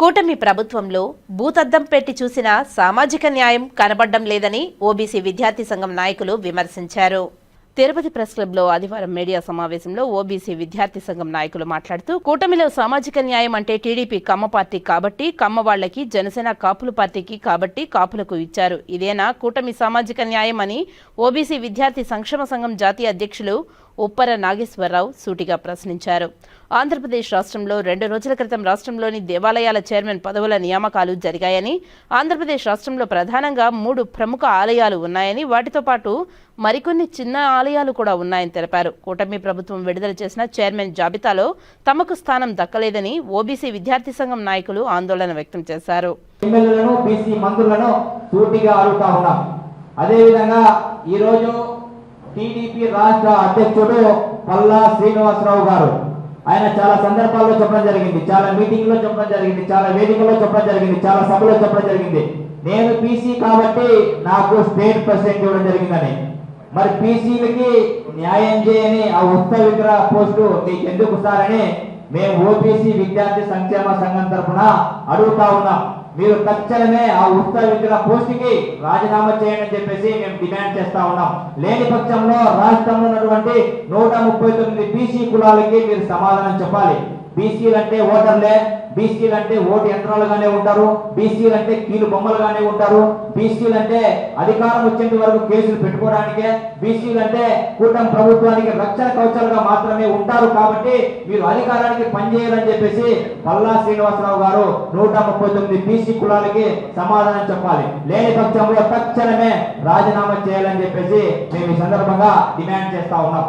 కూటమి ప్రభుత్వంలో భూతద్దం పెట్టి చూసిన సామాజిక న్యాయం కనబడ్డం లేదని ఓబీసీ విద్యార్థి సంఘం నాయకులు విమర్శించారు. తిరుపతి ప్రెస్ క్లబ్లో ఆదివారం మీడియా సమావేశంలో ఓబీసీ విద్యార్థి సంఘం నాయకులు మాట్లాడుతూ కూటమిలో సామాజిక న్యాయం అంటే టీడీపీ కమ్మ పార్టీ కాబట్టి కమ్మ వాళ్ళకి జనసేన కాపుల పార్టీకి కాబట్టి కాపులకు ఇచ్చారు. ఇదేనా కూటమి సామాజిక న్యాయం అని ఓబీసీ విద్యార్థి సంక్షేమ సంఘం జాతీయ అధ్యక్షులు ఉప్పర నాగేశ్వరరావు సూటిగా ప్రశ్నించారు. ఆంధ్రప్రదేశ్ రాష్ట్రంలో రెండు రోజుల క్రితం రాష్ట్రంలోని దేవాలయాల చైర్మన్ పదవుల నియామకాలు జరిగాయని ఆంధ్రప్రదేశ్ రాష్ట్రంలో ప్రధానంగా మూడు ప్రముఖ ఆలయాలు ఉన్నాయని వాటితో పాటు మరికొన్ని చిన్న ఆలయాలు కూడా ఉన్నాయని తెలిపారు. కూటమి ప్రభుత్వం విడుదల చేసిన చైర్మన్ జాబితాలో తమకు స్థానం దక్కలేదని ఓబీసీ విద్యార్థి సంఘం నాయకులు ఆందోళన వ్యక్తం చేశారు. అదేవిధంగా ఈరోజు టీడీపీ రాష్ట్ర అధ్యక్షుడు పల్లా శ్రీనివాసరావు గారు ఆయన చాలా సందర్భాల్లో చెప్పడం జరిగింది చాలా మీటింగ్లో చెప్పడం జరిగింది చాలా వేదికల్లో చెప్పడం జరిగింది చాలా సభలో చెప్పడం జరిగింది. నేను పీసీ కాబట్టి నాకు స్టేట్ ప్రెసిడెంట్ ఇవ్వడం జరిగిందని. మరి పీసీలకి న్యాయం చేయని ఆ ఉత్తర విగ్రహ పోస్టు మీకు ఎందుకు సారని మేము ఓబీసీ విద్యార్థి సంక్షేమ సంఘం తరఫున అడుగుతా ఉన్నాం. మీరు తక్షణమే ఆ ఉత్తర విగ్రహ పోస్ట్కి రాజీనామా చేయండి అని చెప్పేసి మేము డిమాండ్ చేస్తా ఉన్నాం. లేని పక్షంలో రాష్ట్రంలో ఉన్నటువంటి నూట ముప్పై తొమ్మిది బీసీ కులాలకి మీరు సమాధానం చెప్పాలి. బీసీలు అంటే ఓటర్లే బీసీలు అంటే ఓటు యంత్రాలుగానే ఉంటారు బీసీలు అంటే కీలు బొమ్మలుగానే ఉంటారు బీసీలు అంటే అధికారం వచ్చేంత వరకు కేసులు పెట్టుకోవడానికే బీసీలు అంటే కూటమి ప్రభుత్వానికి రక్షణ కవచాలుగా మాత్రమే ఉంటారు కాబట్టి మీరు అధికారానికి పనిచేయాలని చెప్పేసి పల్లా శ్రీనివాసరావు గారు నూట ముప్పై తొమ్మిది బీసీ కులాలకి సమాధానం చెప్పాలి. లేని పక్షంలో తక్షణమే రాజీనామా చేయాలని చెప్పేసి మేము ఈ సందర్భంగా డిమాండ్ చేస్తా ఉన్నాం.